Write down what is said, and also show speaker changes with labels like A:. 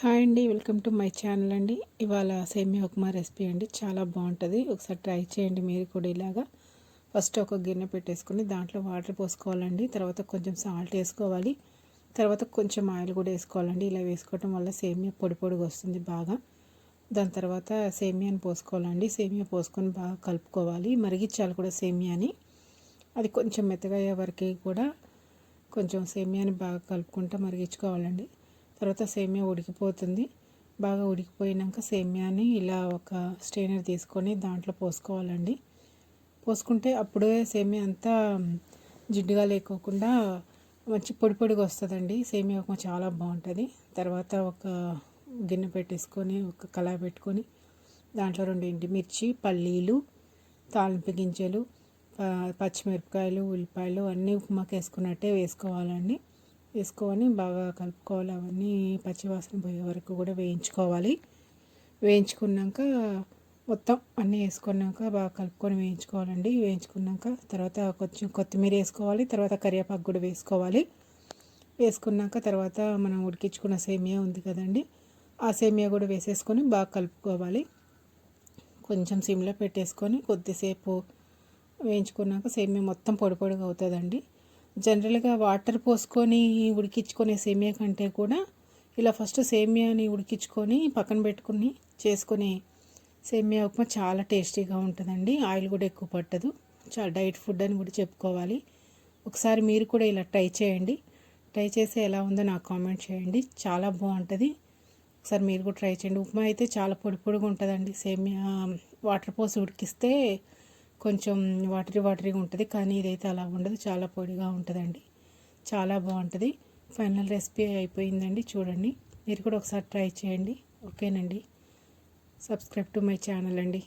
A: Hi అండి welcome to my channel అండి. ఇవాళ సేమియా ఉప్మా రెసిపీ అండి. చాలా బాగుంటుంది. ఒకసారి ట్రై చేయండి మీరు కూడా ఇలాగా. ఫస్ట్ ఒక గిన్నె పెట్టేసుకుని దాంట్లో వాటర్ పోసుకోవాలండి. తర్వాత కొంచెం సాల్ట్ వేసుకోవాలి. తర్వాత కొంచెం ఆయిల్ కూడా వేసుకోవాలండి. ఇలా వేసుకోవటం వల్ల సేమియా పొడి పొడిగా వస్తుంది బాగా. దాని తర్వాత సేమియాని పోసుకోవాలండి. సేమియా పోసుకొని బాగా కలుపుకోవాలి. మరిగించాలి కూడా సేమియాని. అది కొంచెం మెత్తగా అయ్యే వరకు కూడా కొంచెం సేమియాని బాగా కలుపుకుంటూ మరిగించుకోవాలండి. తర్వాత సేమియా ఉడికిపోతుంది. బాగా ఉడికిపోయినాక సేమియాని ఇలా ఒక స్ట్రైనర్ తీసుకొని దాంట్లో పోసుకోవాలండి. పోసుకుంటే అప్పుడే సేమియా అంతా జిడ్డుగా లేకోకుండా మంచి పొడి పొడిగా వస్తుందండి. సేమియా ఉప్మా చాలా బాగుంటుంది. తర్వాత ఒక గిన్నె పెట్టేసుకొని ఒక కళాయి పెట్టుకొని దాంట్లో రెండు ఎండుమిర్చి పల్లీలు తాలింపు గింజలు పచ్చిమిరపకాయలు ఉల్లిపాయలు అన్నీ ఉప్మాకి వేసుకున్నట్టే వేసుకోవాలండి. వేసుకొని బాగా కలుపుకోవాలి. అవన్నీ పచ్చివాసన పోయే వరకు కూడా వేయించుకోవాలి. వేయించుకున్నాక మొత్తం అన్నీ వేసుకున్నాక బాగా కలుపుకొని వేయించుకోవాలండి. వేయించుకున్నాక తర్వాత కొంచెం కొత్తిమీర వేసుకోవాలి. తర్వాత కరివేపాకు కూడా వేసుకోవాలి. వేసుకున్నాక తర్వాత మనం ఉడికించుకున్న సేమియా ఉంది కదండి ఆ సేమియా కూడా వేసేసుకొని బాగా కలుపుకోవాలి. కొంచెం సిమ్లో పెట్టేసుకొని కొద్దిసేపు వేయించుకున్నాక సేమియా మొత్తం పొడి పొడిగా అవుతుందండి. జనరల్గా వాటర్ పోసుకొని ఉడికించుకునే సేమియా కంటే కూడా ఇలా ఫస్ట్ సేమియాని ఉడికించుకొని పక్కన పెట్టుకుని చేసుకునే సేమియా ఉప్మా చాలా టేస్టీగా ఉంటుందండి. ఆయిల్ కూడా ఎక్కువ పట్టదు. చాలా డైట్ ఫుడ్ అని కూడా చెప్పుకోవాలి. ఒకసారి మీరు కూడా ఇలా ట్రై చేయండి. ట్రై చేసి ఎలా ఉందో నాకు కామెంట్ చేయండి. చాలా బాగుంటుంది. ఒకసారి మీరు కూడా ట్రై చేయండి. ఉప్మా అయితే చాలా పొడి పొడిగా ఉంటుందండి. సేమియా వాటర్ పోసి ఉడికిస్తే కొంచెం వాటరీ వాటరీగా ఉంటుంది కానీ ఇదైతే అలా ఉండదు. చాలా పొడిగా ఉంటుందండి. చాలా బాగుంటుంది. ఫైనల్ రెసిపీ అయిపోయిందండి. చూడండి. మీరు కూడా ఒకసారి ట్రై చేయండి. ఓకేనండి. సబ్స్క్రైబ్ టు మై ఛానల్ అండి.